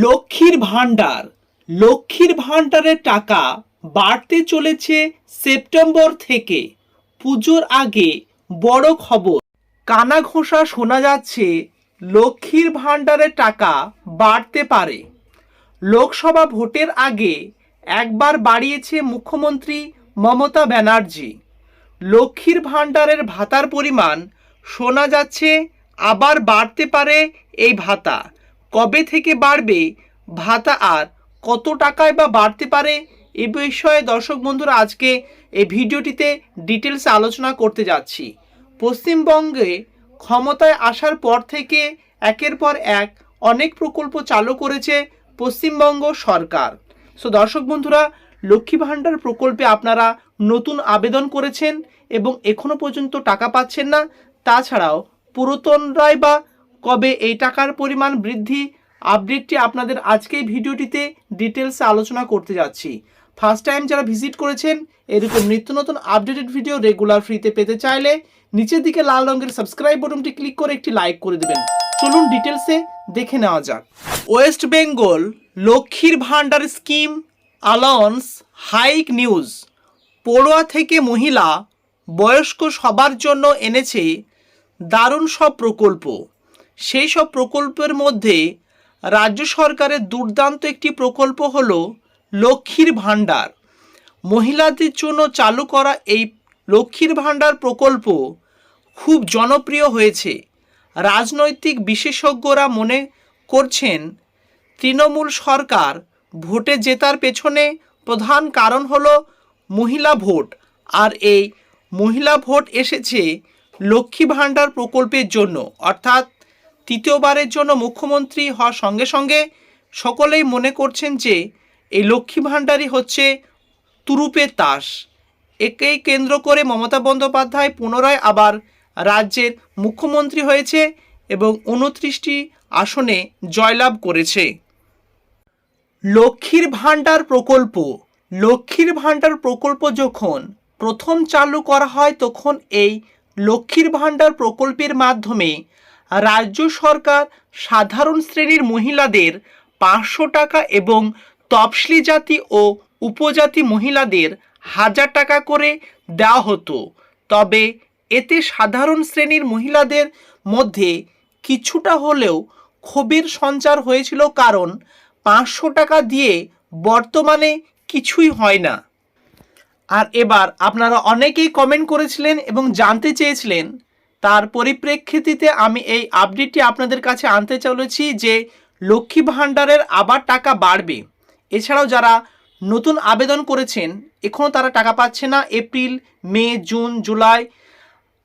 লক্ষ্মীর ভাণ্ডার। লক্ষ্মীর ভাণ্ডারের টাকা বাড়তে চলেছে সেপ্টেম্বর থেকে। পুজোর আগে বড় খবর। কানা ঘোষা শোনা যাচ্ছে লক্ষ্মীর ভাণ্ডারের টাকা বাড়তে পারে। লোকসভা ভোটের আগে একবার বাড়িয়েছে মুখ্যমন্ত্রী মমতা ব্যানার্জি। লক্ষ্মীর ভাণ্ডারের ভাতার পরিমাণ শোনা যাচ্ছে আবার বাড়তে পারে এই ভাতা। কবে থেকে বাড়বে? ভাতা আর কত টাকায় বা বাড়তে পারে? এ বিষয়ে দর্শক বন্ধুরা আজকে এই ভিডিওটিতে ডিটেলসে আলোচনা করতে যাচ্ছি। পশ্চিমবঙ্গে ক্ষমতায় আসার পর থেকে একের পর এক অনেক প্রকল্প চালু করেছে পশ্চিমবঙ্গ সরকার। সো দর্শক বন্ধুরা, লক্ষ্মী ভাণ্ডার প্রকল্পে আপনারা নতুন আবেদন করেছেন এবং এখনও পর্যন্ত টাকা পাচ্ছেন না। তাছাড়াও পুরাতনরাই বা কবে এই টাকার পরিমাণ বৃদ্ধি? আপডেটটি আপনাদের আজকে ভিডিওটিতে ডিটেলসে আলোচনা করতে যাচ্ছি। ফার্স্ট টাইম যারা ভিজিট করেছেন এরকম নিত্য নতুন আপডেটেড ভিডিও রেগুলার ফ্রিতে পেতে চাইলে নিচের দিকে লাল রঙের সাবস্ক্রাইব বাটনটি ক্লিক করে একটি লাইক করে দেবেন। চলুন ডিটেলসে দেখে নেওয়া যাক। ওয়েস্ট বেঙ্গল লক্ষ্মীর ভাণ্ডার স্কিম অ্যালাউন্স হাইক নিউজ পড়ুয়া থেকে মহিলা বয়স্ক সবার জন্য এনেছে দারুণ সব প্রকল্প। সেই সব প্রকল্পের মধ্যে রাজ্য সরকারের দুর্দান্ত একটি প্রকল্প হল লক্ষ্মীর ভাণ্ডার। মহিলাদের জন্য চালু করা এই লক্ষ্মীর ভাণ্ডার প্রকল্প খুব জনপ্রিয় হয়েছে। রাজনৈতিক বিশেষজ্ঞরা মনে করছেন, তৃণমূল সরকার ভোটে জেতার পেছনে প্রধান কারণ হল মহিলা ভোট। আর এই মহিলা ভোট এসেছে লক্ষ্মী ভাণ্ডার প্রকল্পের জন্য। অর্থাৎ তৃতীয়বারের জন্য মুখ্যমন্ত্রী হওয়ার সঙ্গে সঙ্গে সকলেই মনে করছেন যে এই লক্ষ্মী ভাণ্ডারই হচ্ছে তুরুপের তাস। একেই কেন্দ্র করে মমতা বন্দ্যোপাধ্যায় পুনরায় আবার রাজ্যের মুখ্যমন্ত্রী হয়েছে এবং উনত্রিশটি আসনে জয়লাভ করেছে। লক্ষ্মীর ভাণ্ডার প্রকল্প। লক্ষ্মীর ভাণ্ডার প্রকল্প যখন প্রথম চালু করা হয় তখন এই লক্ষ্মীর ভাণ্ডার প্রকল্পের মাধ্যমে রাজ্য সরকার সাধারণ শ্রেণির মহিলাদের পাঁচশো টাকা এবং তফসিলি জাতি ও উপজাতি মহিলাদের হাজার টাকা করে দেওয়া হতো। তবে এতে সাধারণ শ্রেণির মহিলাদের মধ্যে কিছুটা হলেও ক্ষোভের সঞ্চার হয়েছিল কারণ পাঁচশো টাকা দিয়ে বর্তমানে কিছুই হয় না। আর এবার আপনারা অনেকেই কমেন্ট করেছিলেন এবং জানতে চেয়েছিলেন তার পরিপ্রেক্ষিতে আমি এই আপডেটটি আপনাদের কাছে আনতে চলেছি যে লক্ষ্মী ভাণ্ডারের আবার টাকা বাড়বে। এছাড়াও যারা নতুন আবেদন করেছেন এখনও তারা টাকা পাচ্ছে না। এপ্রিল, মে, জুন, জুলাই,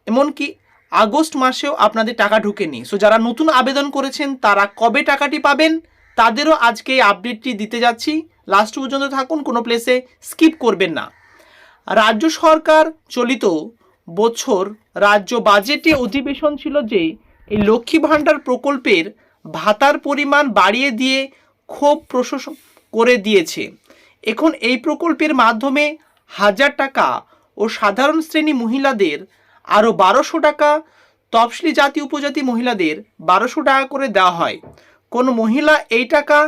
এমনকি আগস্ট মাসেও আপনাদের টাকা ঢুকেনি। সো যারা নতুন আবেদন করেছেন, তারা কবে টাকাটি পাবেন, তাদেরও আজকে এই আপডেটটি দিতে যাচ্ছি। লাস্ট পর্যন্ত থাকুন, কোনো প্লেসে স্কিপ করবেন না। রাজ্য সরকার চলিত বছর রাজ্য বাজেটে অধিবেশন ছিল যে, এই লক্ষ্মী ভাণ্ডার প্রকল্পের ভাতার পরিমাণ বাড়িয়ে দিয়ে ক্ষোভ প্রশাসন করে দিয়েছে। এখন এই প্রকল্পের মাধ্যমে হাজার টাকা ও সাধারণ শ্রেণি মহিলাদের আরও বারোশো টাকা, তফসিলি জাতি উপজাতি মহিলাদের বারোশো টাকা করে দেওয়া হয়। কোনো মহিলা এই টাকা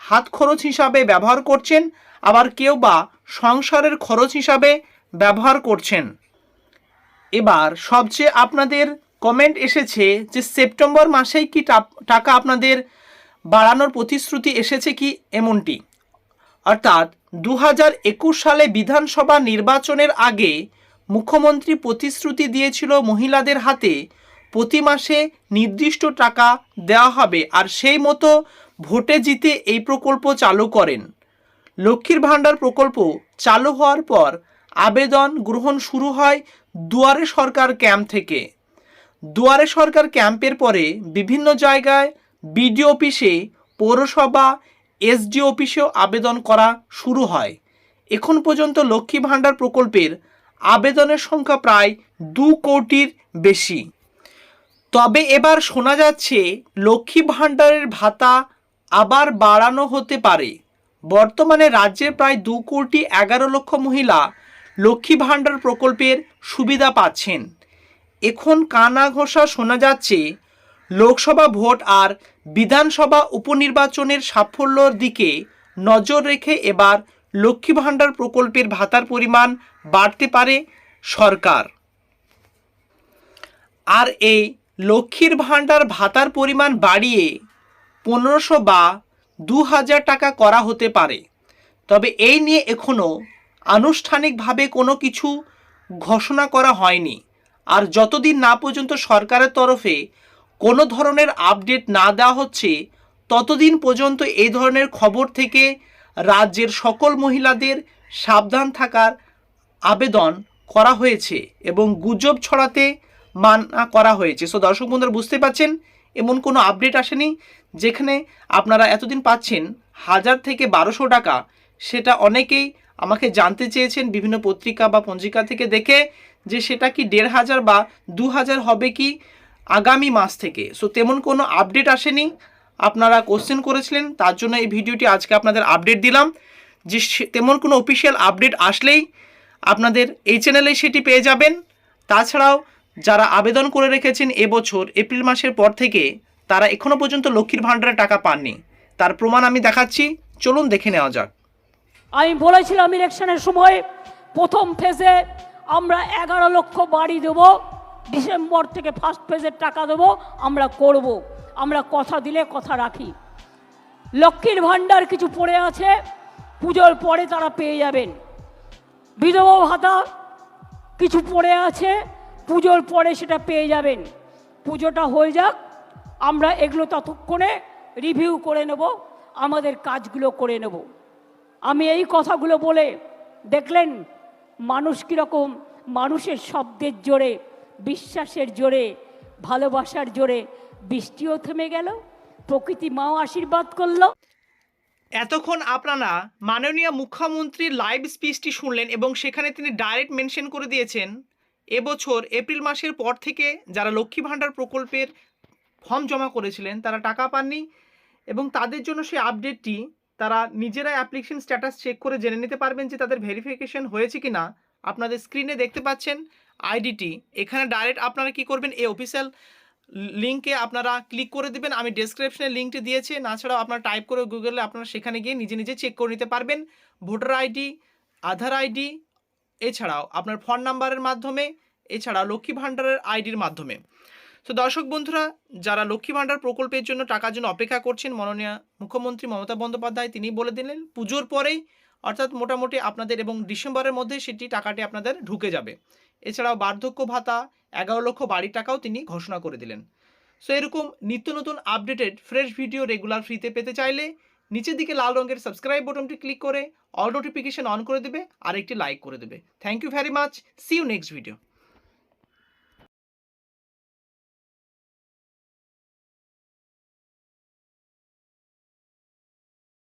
হাত খরচ হিসাবে ব্যবহার করছেন, আবার কেউ বা সংসারের খরচ হিসাবে ব্যবহার করছেন। এবার সবচেয়ে আপনাদের কমেন্ট এসেছে যে সেপ্টেম্বর মাসেই কি টাকা আপনাদের বাড়ানোর প্রতিশ্রুতি এসেছে কি এমনটি? অর্থাৎ দু হাজার একুশ সালে বিধানসভা নির্বাচনের আগে মুখ্যমন্ত্রী প্রতিশ্রুতি দিয়েছিল মহিলাদের হাতে প্রতি মাসে নির্দিষ্ট টাকা দেওয়া হবে আর সেই মতো ভোটে জিতে এই প্রকল্প চালু করেন। লক্ষ্মীর ভাণ্ডার প্রকল্প চালু হওয়ার পর আবেদন গ্রহণ শুরু হয় দুয়ারে সরকার ক্যাম্প থেকে। দুয়ারে সরকার ক্যাম্পের পরে বিভিন্ন জায়গায় বিডিও অফিসে, পৌরসভা এসডি অফিসেও আবেদন করা শুরু হয়। এখন পর্যন্ত লক্ষ্মী ভাণ্ডার প্রকল্পের আবেদনের সংখ্যা প্রায় দু কোটির বেশি। তবে এবার শোনা যাচ্ছে, লক্ষ্মী ভাণ্ডারের ভাতা আবার বাড়ানো হতে পারে। বর্তমানে রাজ্যের প্রায় দু কোটি এগারো লক্ষ মহিলা লক্ষ্মী ভাণ্ডার প্রকল্পের সুবিধা পাচ্ছেন। এখন কানা ঘোষা শোনা যাচ্ছে, লোকসভা ভোট আর বিধানসভা উপনির্বাচনের সাফল্যর দিকে নজর রেখে এবার লক্ষ্মী ভাণ্ডার প্রকল্পের ভাতার পরিমাণ বাড়তে পারে সরকার। আর এই লক্ষ্মীর ভাণ্ডার ভাতার পরিমাণ বাড়িয়ে পনেরোশো বা দু হাজার টাকা করা হতে পারে। তবে এই নিয়ে এখনও আনুষ্ঠানিকভাবে কোনো কিছু ঘোষণা করা হয়নি। আর যতদিন না পর্যন্ত সরকারের তরফে কোনো ধরনের আপডেট না দেওয়া হচ্ছে, ততদিন পর্যন্ত এই ধরনের খবর থেকে রাজ্যের সকল মহিলাদের সাবধান থাকার আবেদন করা হয়েছে এবং গুজব ছড়াতে মানা করা হয়েছে। সো দর্শক বন্ধুরা, বুঝতে পারছেন? এমন কোনো আপডেট আসেনি যেখানে আপনারা এতদিন পাচ্ছেন হাজার থেকে বারোশো টাকা। সেটা অনেকেই আমাকে জানতে চেয়েছেন বিভিন্ন পত্রিকা বা পঞ্জিকা থেকে দেখে যে সেটা কি দেড় হাজার বা দু হাজার হবে কি আগামী মাস থেকে। সো তেমন কোনো আপডেট আসেনি। আপনারা কোশ্চেন করেছিলেন, তার জন্য এই ভিডিওটি আজকে আপনাদের আপডেট দিলাম। যে তেমন কোনো অফিসিয়াল আপডেট আসলেই আপনাদের এই চ্যানেলে সেটি পেয়ে যাবেন। তাছাড়াও যারা আবেদন করে রেখেছেন এবছর, এপ্রিল মাসের পর থেকে তারা এখনও পর্যন্ত লক্ষ্মীর ভাণ্ডারে টাকা পাননি। তার প্রমাণ আমি দেখাচ্ছি। চলুন দেখে নেওয়া যাক। আমি বলেছিলাম ইলেকশনের সময় প্রথম ফেজে আমরা এগারো লক্ষ বাড়ি দেবো, ডিসেম্বর থেকে ফার্স্ট ফেজের টাকা দেবো, আমরা করব। আমরা কথা দিলে কথা রাখি। লক্ষ্মীর ভাণ্ডার কিছু পড়ে আছে, পুজোর পরে তারা পেয়ে যাবেন। বিধবা ভাতা কিছু পড়ে আছে, পুজোর পরে সেটা পেয়ে যাবেন। পুজোটা হয়ে যাক, আমরা এগুলো ততক্ষণে রিভিউ করে নেব, আমাদের কাজগুলো করে নেব। আমি এই কথাগুলো বলে দেখলেন মানুষ কীরকম? মানুষের শব্দের জোরে, বিশ্বাসের জোরে, ভালোবাসার জোরে বৃষ্টিও থেমে গেল, প্রকৃতি মাও আশীর্বাদ করল। এতক্ষণ আপনারা মাননীয় মুখ্যমন্ত্রীর লাইভ স্পিচটি শুনলেন এবং সেখানে তিনি ডাইরেক্ট মেনশন করে দিয়েছেন, এবছর এপ্রিল মাসের পর থেকে যারা লক্ষ্মী ভাণ্ডার প্রকল্পের ফর্ম জমা করেছিলেন, তারা টাকা পাননি এবং তাদের জন্য সেই আপডেটটি তারা নিজেরাই অ্যাপ্লিকেশন স্ট্যাটাস চেক করে জেনে নিতে পারবেন যে তাদের ভেরিফিকেশন হয়েছে কি না আপনাদের স্ক্রিনে দেখতে পাচ্ছেন আইডিটি এখানে ডাইরেক্ট আপনারা কি করবেন? এই অফিসিয়াল লিঙ্কে আপনারা ক্লিক করে দেবেন। আমি ডেসক্রিপশনে লিঙ্কটি দিয়েছি। না ছাড়াও আপনারা টাইপ করে গুগলে আপনারা সেখানে গিয়ে নিজে নিজে চেক করে নিতে পারবেন। ভোটার আইডি আধার আইডি এছাড়াও আপনার ফোন নাম্বারের মাধ্যমে এছাড়া লক্ষ্মী ভাণ্ডারের আইডির মাধ্যমে। তো দর্শক বন্ধুরা, যারা লক্ষ্মী ভাণ্ডার প্রকল্পের জন্য টাকার জন্য অপেক্ষা করছেন, মাননীয় মুখ্যমন্ত্রী মমতা বন্দ্যোপাধ্যায়, তিনি বলে দিলেন, পুজোর পরেই, অর্থাৎ মোটামুটি আপনাদের এবং ডিসেম্বরের মধ্যে সেটি টাকাটি আপনাদের ঢুকে যাবে। এছাড়াও বার্ধক্য ভাতা, এগারো লক্ষ বাড়ির টাকাও তিনি ঘোষণা করে দিলেন। সো এরকম নিত্য নতুন আপডেটেড, ফ্রেশ ভিডিও রেগুলার ফ্রিতে পেতে চাইলে, নিচের দিকে লাল রঙের সাবস্ক্রাইব বাটনটি ক্লিক করে, অল নোটিফিকেশন অন করে দেবে আর একটি লাইক করে দেবে। Thank you very much, see you next video.